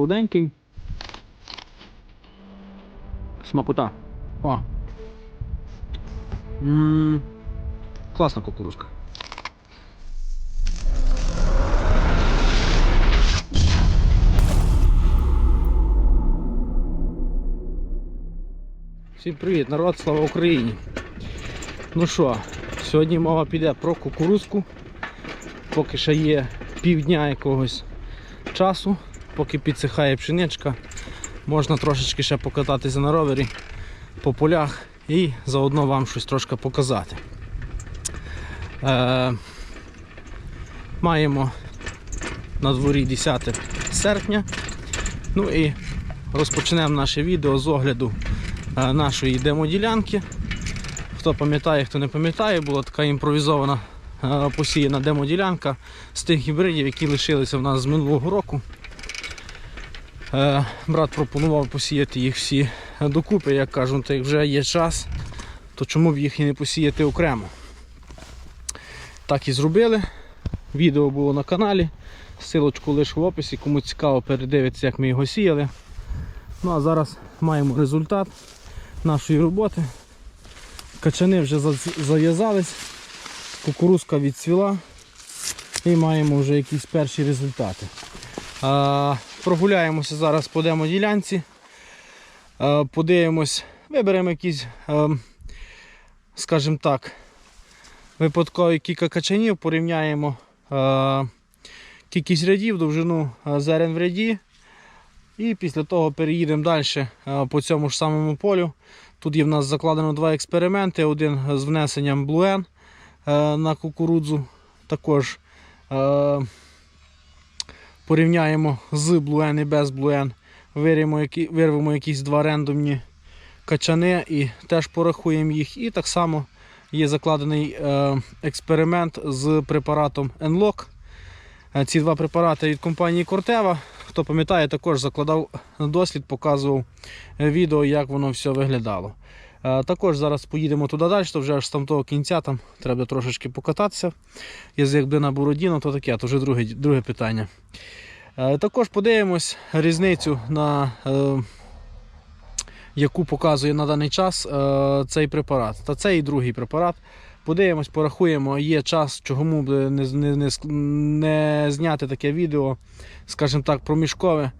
Солоденький. Смакота. О. Ммм. Класна кукурузка. Всім привіт, народ, слава Україні! Ну що, сьогодні мова піде про кукурузку. Поки ще є півдня якогось часу, поки підсихає пшеничка, можна трошечки ще покататися на ровері по полях і заодно вам щось трошки показати. Е, маємо на дворі 10 серпня. Ну і розпочнемо наше відео з огляду е, нашої демоділянки. Хто пам'ятає, хто не пам'ятає, була така імпровізована е, посіяна демоділянка з тих гібридів, які лишилися в нас з минулого року. Е, Брат пропонував посіяти їх всі докупи, як кажуть, то як вже є час, то чому б їх і не посіяти окремо. Так і зробили. Відео було на каналі. Силочку лише в описі, кому цікаво, передивиться, як ми його сіяли. Ну а зараз маємо результат нашої роботи. Качани вже зав'язались, кукурузка відцвіла і маємо вже якісь перші результати. Прогуляємося зараз по демоділянці. А, подивимось, виберемо якісь, ем, скажімо так, випадкові кілька качанів, порівняємо е, кількість рядів, довжину е, зерен в ряді. І після того переїдемо далі е, по цьому ж самому полю. Тут є в нас закладено два експерименти. Один з внесенням блуен е, на кукурудзу. Також е, порівняємо з блуен і без блуен. Вирвемо, які, вирвемо якісь два рандомні качани і теж порахуємо їх. І так само є закладений е, експеримент з препаратом Enlock. Е, Ці два препарати від компанії Corteva. Хто пам'ятає, також закладав дослід, показував е, відео, як воно все виглядало. Е, Також зараз поїдемо туди далі, то вже аж з там того кінця там треба трошечки покататися. Язик би на Бородіно, то таке, то вже друге, друге питання. Е, Також подивимось різницю на е, яку показує на даний час цей препарат. Та цей і другий препарат. Подивимось, порахуємо, є час, чому б не, не, не, не зняти таке відео, скажімо так, проміжкове.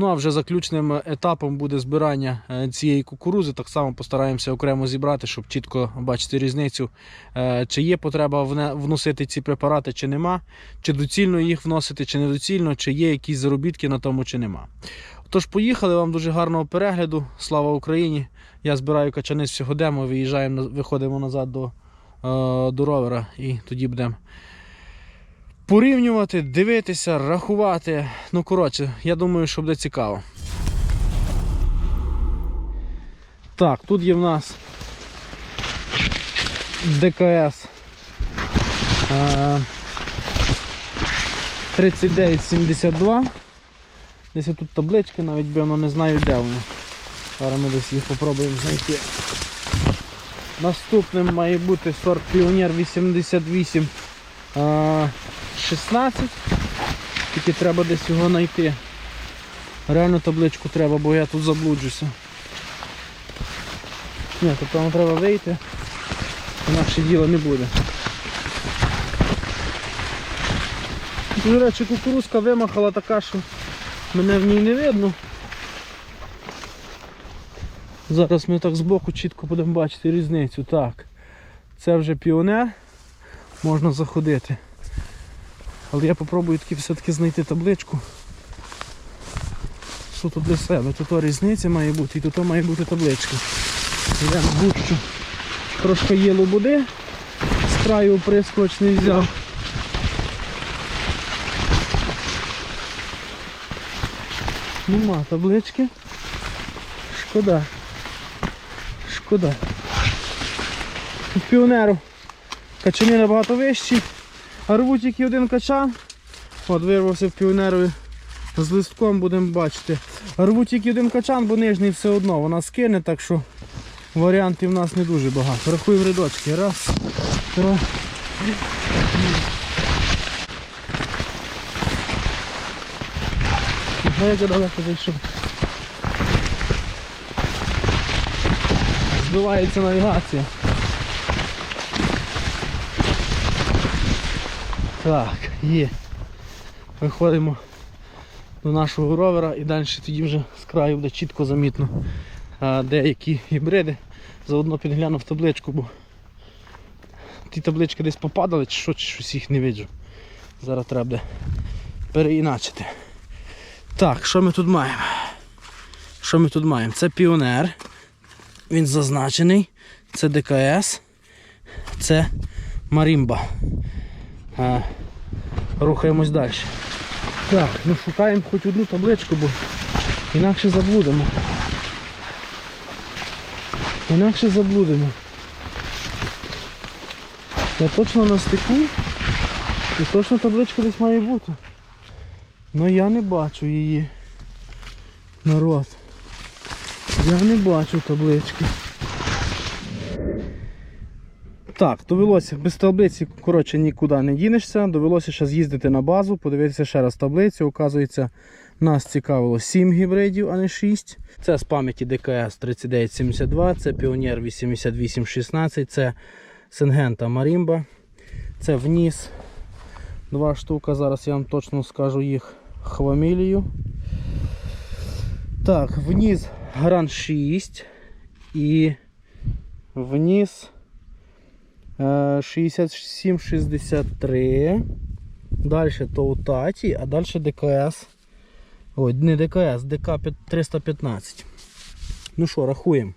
Ну а вже заключним етапом буде збирання е, цієї кукурузи. Так само постараємося окремо зібрати, щоб чітко бачити різницю, е, чи є потреба вносити ці препарати, чи нема, чи доцільно їх вносити, чи недоцільно, чи є якісь заробітки на тому, чи нема. Тож поїхали, вам дуже гарного перегляду. Слава Україні! Я збираю качани з всього демо, виїжджаємо, виходимо назад до, е, до ровера і тоді будемо порівнювати, дивитися, рахувати. Ну, коротше, я думаю, що буде цікаво. Так, тут є в нас ДКС е, 3972. Десь тут таблички, навіть би воно не знаю де вони. Зараз ми десь їх спробуємо знайти. Наступним має бути сорт Піонер 88 а, 16. Тільки треба десь його знайти. Реально табличку треба, бо я тут заблуджуся. Ні, то там треба вийти. Інакше діла не буде. До речі, кукурузка вимахала така, що мене в ній не видно. Зараз ми так збоку чітко будемо бачити різницю. Так, це вже піонер, можна заходити. Але я попробую таки все-таки знайти табличку. Суто для себе. Тут різниця має бути і тут має бути табличка. Я гущу. Трошки є лобуди, з краю оприскувач не взяв. Нема таблички. Шкода. Шкода. Тут піонеру качани набагато вищі. Рвуть тільки один качан. От вирвався в піонерові з листком, будемо бачити. Рвуть тільки один качан, бо нижній все одно. Вона скине, так що варіантів в нас не дуже багато. Рахуємо рядочки. Раз, два. Я далеко зайшов. Збивається навігація. Так, є. Виходимо до нашого ровера і далі тоді вже з краю буде чітко замітно деякі гібриди. Заодно підглянув табличку, бо ті таблички десь попадали чи що, чи щось їх не виджу. Зараз треба буде переіначити. Так, що ми тут маємо? Що ми тут маємо? Це піонер. Він зазначений. Це ДКС. Це Марімба. А, рухаємось далі. Так, ну шукаємо хоч одну табличку, бо інакше заблудимо. Інакше заблудимо. Я точно на стику. І точно табличка десь має бути. Ну я не бачу її. Народ. Я не бачу таблички. Так, довелося без таблиці, коротше, нікуди не дінешся. Довелося ще з'їздити на базу, подивитися ще раз таблицю. Оказується, нас цікавило 7 гібридів, а не 6. Це з пам'яті ДКС 3972, це Піонер 8816, це Сингента Марімба, це вніс. Два штука, зараз я вам точно скажу їх хвамілію. Так, вниз Гран 6 і вниз 67-63. Далі Тоутаті, а далі ДКС. Ой, не ДКС, ДК 315. Ну що, рахуємо.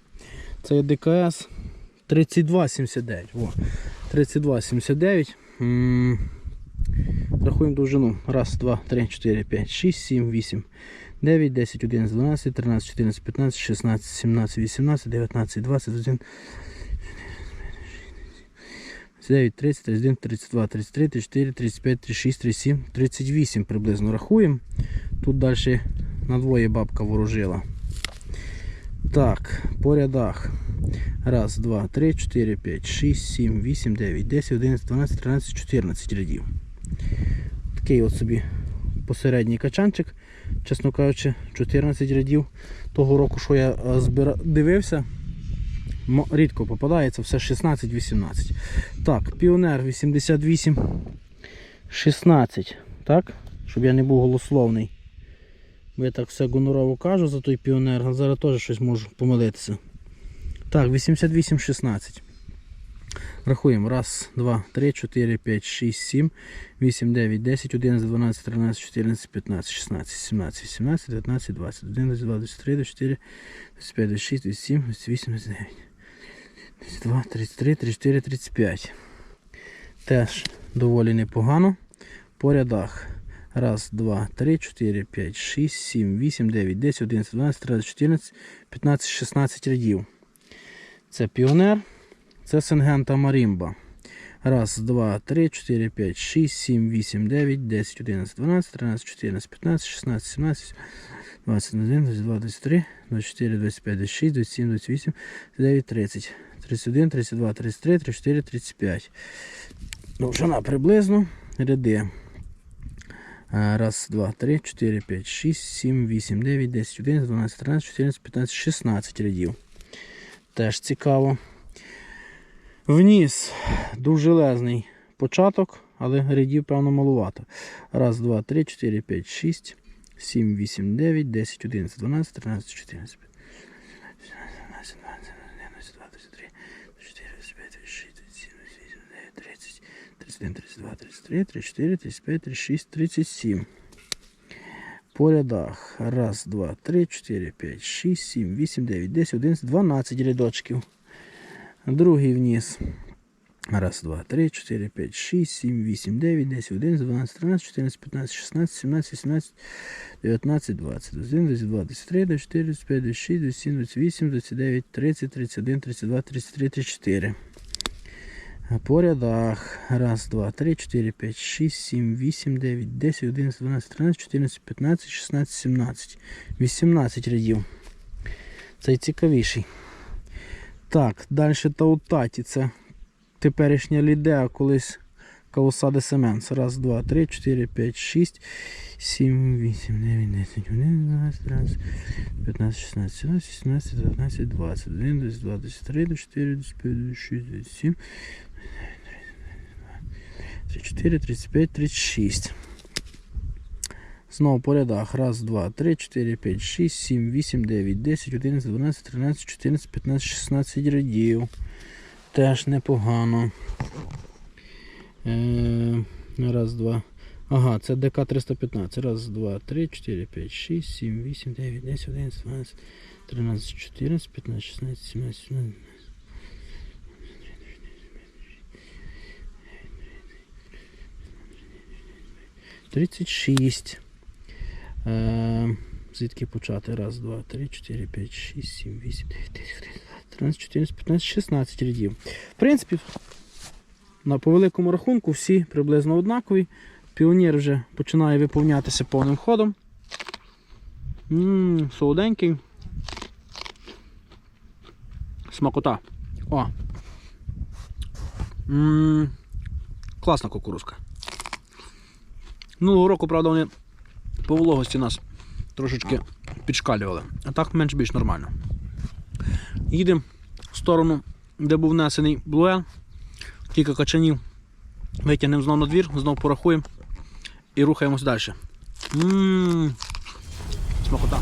Це ДКС 3279. О, 3279. М рахуємо довжину. 1, 2, 3, 4, 5, 6, 7, 8, 9, 10, 11, 12, 13, 14, 15, 16, 17, 18, 19, 20, 21. 9, 30, 31, 32, 33, 34, 35, 36, 37, 38 приблизно рахуємо. Тут далі надвоє бабка ворожила. Так, по рядах. 1, 2, 3, 4, 5, 6, 7, 8, 9, 10, 11, 12, 13, 14 рядів. Такий от собі посередній качанчик, чесно кажучи, 14 рядів того року, що я е, дивився рідко попадається, все 16-18. Так, Піонер 88, 16, так? Щоб я не був голословний. Бо я так все гонорово кажу за той піонер, а зараз теж щось можу помилитися. Так, 88-16. Рахуємо. 1, 2, 3, 4, 5, 6, 7, 8, 9, 10, 11, 12, 13, 14, 15, 16, 17, 18, 19, 20, 11, 23, 24, 25, 26, 27, 28, 29. 32, 33, 34, 35. Теж доволі непогано. По рядах. Раз, два, три, чотири, п'ять, шість, сім, вісім, дев'ять, десять, одинадцять, дванадцять, тринадцять, чотирнадцять, п'ятнадцять, шістнадцять рядів. Це піонер. Це Сингента Марімба. Раз, два, три, чотири, п'ять, шість, сім, вісім, дев'ять, десять, одинадцять, дванадцять, тринадцять, чотирнадцять, п'ятнадцять, шістнадцять, сімнадцять, 21, 22, 23, 24, 25, 26, 27, 28, 29, 30, 31, 32, 33, 34, 35. Довжина приблизно. Ряди. Раз, два, три, чотири, п'ять, шість, сім, вісім, дев'ять, десять, одинадцять, дванадцять, тринадцять, чотирнадцять, п'ятнадцять, шістнадцять рядів. Теж цікаво. Вніс довжелезний початок, але рядів, певно, малувато. Раз, два, три, чотири, п'ять, шість, сім, вісім, дев'ять, десять, одинадцять, дванадцять, тринадцять, чотирнадцять, 12, 20, 11, 23, 24, 25, 26, 27, 28, 29, 30, 31, 32, 33, 34, 35, 36, 37. По рядах. Раз, два, три, чотири, п'ять, шість, сім, вісім, дев'ять, десять, одинадцять, дванадцять рядочків. Другий вниз. Раз, два, три, чотири, п'ять, шість, сім, вісім, дев'ять, десять, одинадцять, дванадцять, тринадцять, чотирнадцять, п'ятнадцять, шістнадцять, сімнадцять, вісімнадцять, 19, 20, 21, 22, 23, 24, 25, 26, 27, 28, 29, 30, 31, 32, 33, 34 по рядах. 1, 2, 3, 4, 5, 6, 7, 8, 9, 10, 11, 12, 13, 14, 15, 16, 17, 18 рядів. Це цікавіший. Так, далі таутаті. Це теперішня лідеа, колись Каусаде Семенс. Раз, два, три, 4, 5, 6, 7, 8, 9, 10, 11, 12, 13, 15, 16, 17, 18, 19, 20, 21, 22, 23, 24, 25, 26, 27, 34, 35, 36. Знову по рядах. Раз, два, три, 4, 5, 6, 7, 8, 9, 10, 11, 12, 13, 14, 15, 16 рядів. Теж непогано. Е, раз, два. Ага, це ДК 315. Раз, два, три, 4, 5, 6, 7, 8, 9, 10, 11, 12, 13, 14, 15, 16, 17, 18. 36. Е, звідки почати? Раз, два, три, 4, 5, 6, 7, 8, 9, 10, 11, 13, 14, 15, 16 рядів. В принципі, на по великому рахунку всі приблизно однакові. Піонір вже починає виповнятися повним ходом. Ммм, солоденький. Смакота. О. Ммм, класна кукурузка. Минулого року, правда, вони по вологості нас трошечки підшкалювали. А так менш-більш нормально. Їдемо в сторону, де був внесений блуен. Кілька качанів. Витягнемо знову на двір, знову порахуємо і рухаємось далі. Ммм, смакота.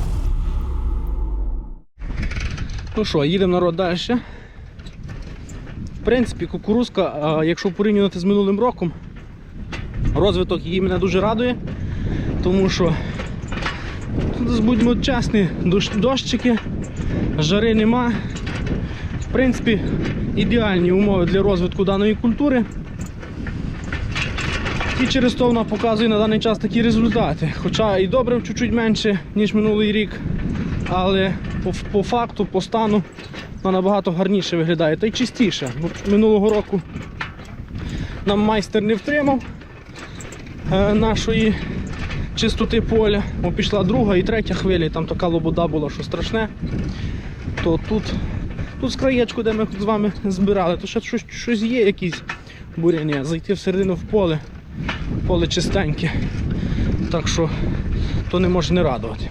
Ну що, їдемо народ далі. В принципі, кукурузка, якщо порівнювати з минулим роком, розвиток її мене дуже радує, тому що, будьмо чесні, дощики, жари нема. В принципі, ідеальні умови для розвитку даної культури. І через то вона показує на даний час такі результати. Хоча і добре чуть-чуть менше, ніж минулий рік, але по, по факту, по стану вона набагато гарніше виглядає та й чистіше. Минулого року нам майстер не втримав нашої чистоти поля, бо пішла друга і третя хвиля, і там така лобода була, що страшне. То тут, тут з краєчку, де ми з вами збирали, то ще щось, щось є якісь буряння. Зайти всередину в поле, поле чистеньке. Так що то не може не радувати.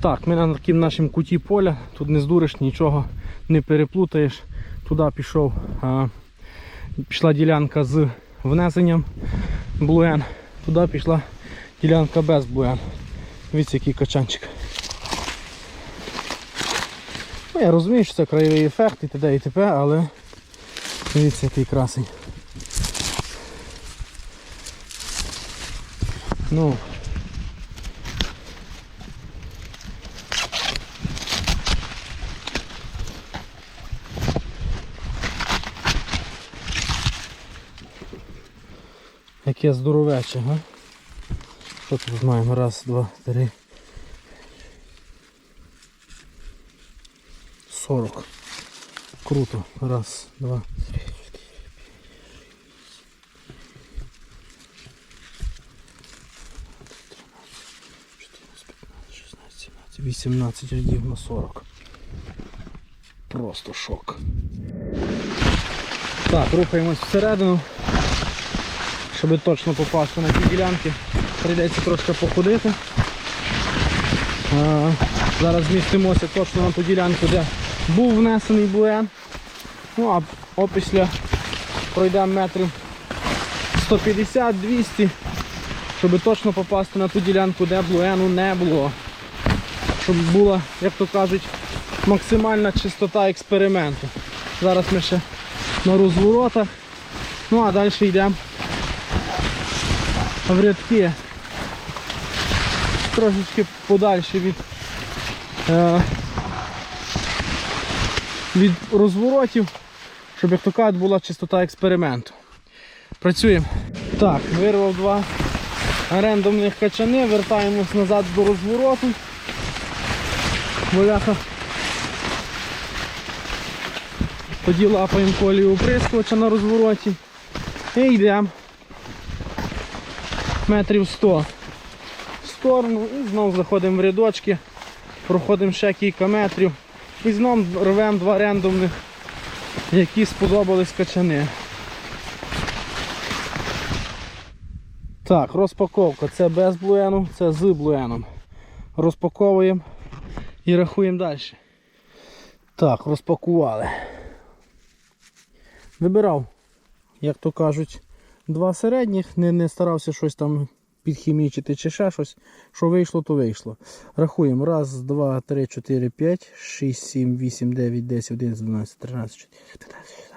Так, ми на таким нашому куті поля, тут не здуриш, нічого не переплутаєш. Туди пішов, а, пішла ділянка з внесенням блуен, туди пішла ділянка без блуен. Дивіться, який качанчик. Ну, я розумію, що це краєвий ефект і т.д. і т.п., але дивіться, який красень. Ну, Яке здоровече, га? Що тут маємо? Раз, два, три. Сорок. Круто. Раз, два, три, 18 рядів на 40. Просто шок. Так, рухаємось всередину. Щоб точно попасти на ті ділянки, прийдеться трошки походити. Зараз змістимося точно на ту ділянку, де був внесений буен. Ну а опісля пройдемо метрів 150-200, щоб точно попасти на ту ділянку, де блуену не було. Щоб була, як то кажуть, максимальна чистота експерименту. Зараз ми ще на розворотах. Ну а далі йдемо в рядки трошечки подальше від, е, від розворотів, щоб як то кажуть, була чистота експерименту. Працюємо. Так, вирвав два рендомних качани, вертаємось назад до розвороту. Боляха. Тоді лапаємо колію оприскувача на розвороті і йдемо метрів 100 в сторону і знову заходимо в рядочки, проходимо ще кілька метрів і знову рвемо два рендомних, які сподобались качани. Так, розпаковка. Це без блуену, це з блуеном. Розпаковуємо і рахуємо далі. Так, розпакували. Вибирав, як то кажуть, два середніх, не, не старався щось там підхімічити чи ще щось. Що вийшло, то вийшло. Рахуємо. Раз, два, три, чотири, п'ять, шість, сім, вісім, дев'ять, десять, одинадцять, дванадцять, тринадцять, чотирнадцять,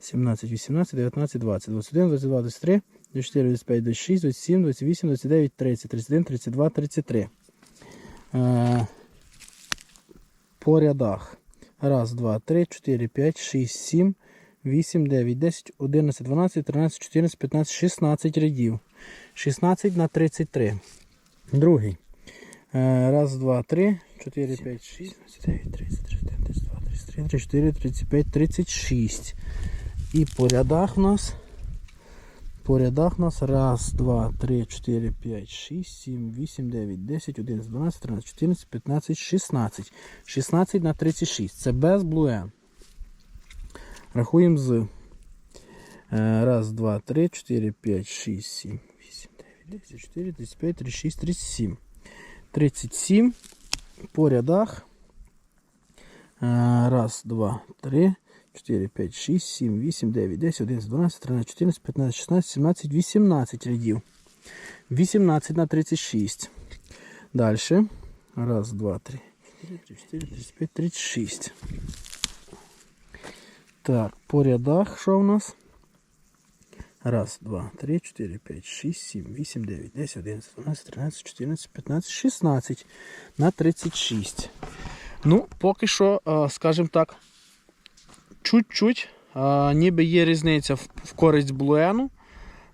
17, 18, 19, 20, 21, 22, 23, 24, 25, 26, 27, 28, 29, 30, 31, 32, 33. Е, по рядах. Раз, два, три, чотири, п'ять, шість, сім, вісім, дев'ять, десять, одинадцять, дванадцять, тринадцять, чотирнадцять, п'ятнадцять, шістнадцять рядів. 16 на 33. Другий. Е, Раз, два, три, 4, 5, 6, 29, 30, 31, 32, 33, 34, 35, 36. І по рядах у нас. По рядах у нас раз, два, три, 4, 5, 6, 7, 8, 9, 10, 11, 12, 13, 14, 15, 16. 16 на 36. Це без блуен. Рахуємо з. Е, Раз, два, три, 4, 5, 6, 7, 8, 9, 10, 4, 35, 36, 37. 37 по рядах. Е, Раз, два, три, 4, 5, 6, 7, 8, 9, 10, 11, 12, 13, 14, 15, 16, 17, 18 рядів. 18 на 36. Далі. Раз, два, три, 4, 34, 35, 36. Так, по рядах що у нас? Раз, два, три, чотири, п'ять, шість, сім, вісім, дев'ять, десять, одинадцять, дванадцять, тринадцять, чотирнадцять, п'ятнадцять, шістнадцять на 36. Ну, поки що, е, скажімо так, чуть-чуть, е, ніби є різниця в, в користь блуену.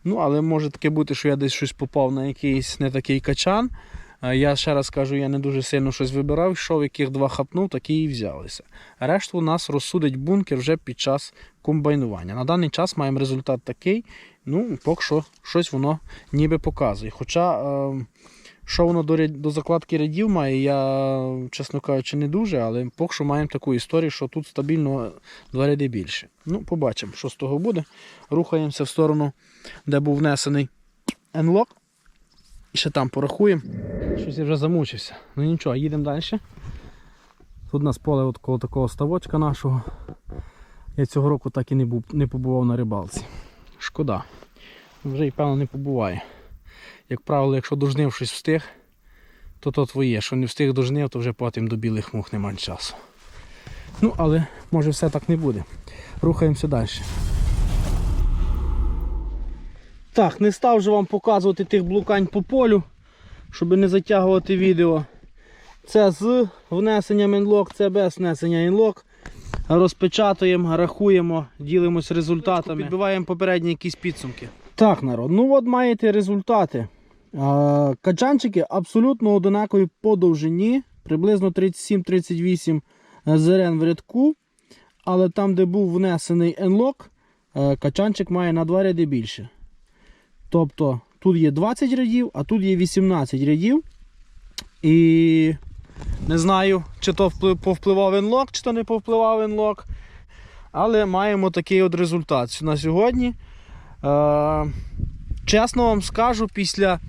Ну, але може таке бути, що я десь щось попав на якийсь не такий качан. Е, Я ще раз кажу, я не дуже сильно щось вибирав, йшов, яких два хапнув, такі і взялися. Решту у нас розсудить бункер вже під час комбайнування. На даний час маємо результат такий, ну, поки що щось воно ніби показує. Хоча, е, що воно до, до закладки рядів має, я, чесно кажучи, не дуже, але поки що маємо таку історію, що тут стабільно два ряди більше. Ну, побачимо, що з того буде. Рухаємося в сторону, де був внесений енлок. І ще там порахуємо. Щось я вже замучився. Ну нічого, їдемо далі. Тут у нас поле от коло такого ставочка нашого. Я цього року так і не, був, не побував на рибалці. Шкода. Вже й певно не побуває. Як правило, якщо дожнив щось встиг, то то твоє. Що не встиг дожнив, то вже потім до білих мух немає часу. Ну, але може все так не буде. Рухаємося далі. Так, не став же вам показувати тих блукань по полю, щоб не затягувати відео. Це з внесенням інлок, це без внесення інлок. Розпечатуємо, рахуємо, ділимось результатами. Підбиваємо попередні якісь підсумки. Так, народ, ну от маєте результати. Качанчики абсолютно одинакові по довжині, приблизно 37-38 зерен в рядку. Але там, де був внесений енлок, е, качанчик має на 2 ряди більше. Тобто тут є 20 рядів, а тут є 18 рядів. І не знаю, чи то повпливав енлок, чи то не повпливав енлок. Але маємо такий от результат на сьогодні. Е, чесно вам скажу, після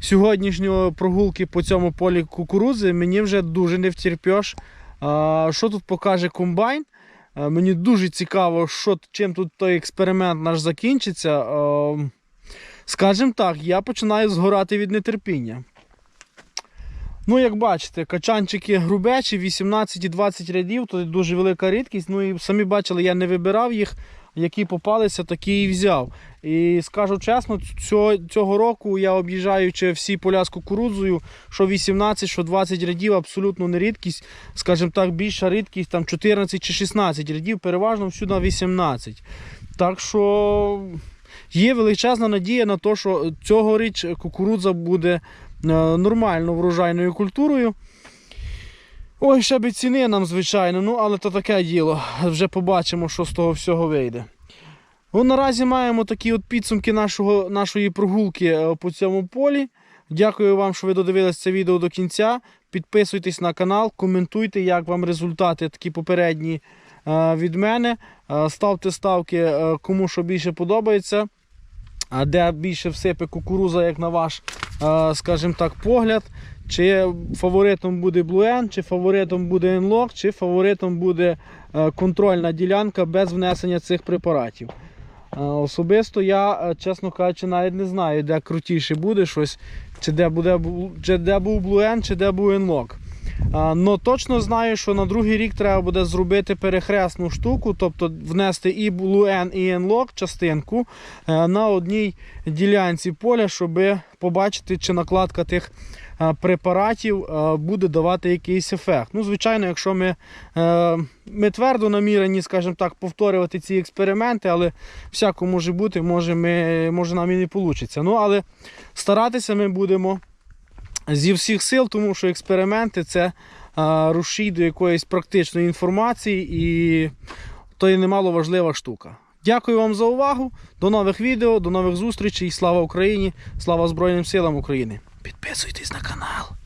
сьогоднішньої прогулки по цьому полі кукурудзи мені вже дуже не втерпеш. Е, що тут покаже комбайн? Е, мені дуже цікаво, що, чим тут той експеримент наш закінчиться. Скажімо так, я починаю згорати від нетерпіння. Ну, як бачите, качанчики грубечі, 18 і 20 рядів, то дуже велика рідкість. Ну і самі бачили, я не вибирав їх, які попалися, такі і взяв. І скажу чесно, цього року я об'їжджаючи всі поля з кукурудзою, що 18, що 20 рядів, абсолютно не рідкість. Скажімо так, більша рідкість там 14 чи 16 рядів, переважно всюди 18. Так що є величезна надія на те, що цьогоріч кукурудза буде е, нормально врожайною культурою. Ой, ще би ціни нам, звичайно, ну але то таке діло. Вже побачимо, що з того всього вийде. Ну, наразі маємо такі от підсумки нашого, нашої прогулки е, по цьому полі. Дякую вам, що ви додивились це відео до кінця. Підписуйтесь на канал, коментуйте, як вам результати такі попередні е, від мене. Ставте ставки, кому що більше подобається. А де більше всипе кукуруза, як на ваш, е, скажімо так, погляд. Чи фаворитом буде N, чи фаворитом буде Enlock, чи фаворитом буде е, контрольна ділянка без внесення цих препаратів. Е, Особисто я, чесно кажучи, навіть не знаю, де крутіше буде щось, чи де, буде, бу- чи де був N, чи де був Enlock. Но точно знаю, що на другий рік треба буде зробити перехресну штуку, тобто внести і Blue N, і Enlock частинку е, на одній ділянці поля, щоб побачити, чи накладка тих е, препаратів е, буде давати якийсь ефект. Ну, звичайно, якщо ми, ми твердо намірені, скажімо так, повторювати ці експерименти, але всяко може бути, може, ми, може нам і не вийде. Ну, але старатися ми будемо зі всіх сил, тому що експерименти це рушій до якоїсь практичної інформації, і то є немало важлива штука. Дякую вам за увагу. До нових відео, до нових зустрічей. Слава Україні! Слава Збройним силам України! Підписуйтесь на канал.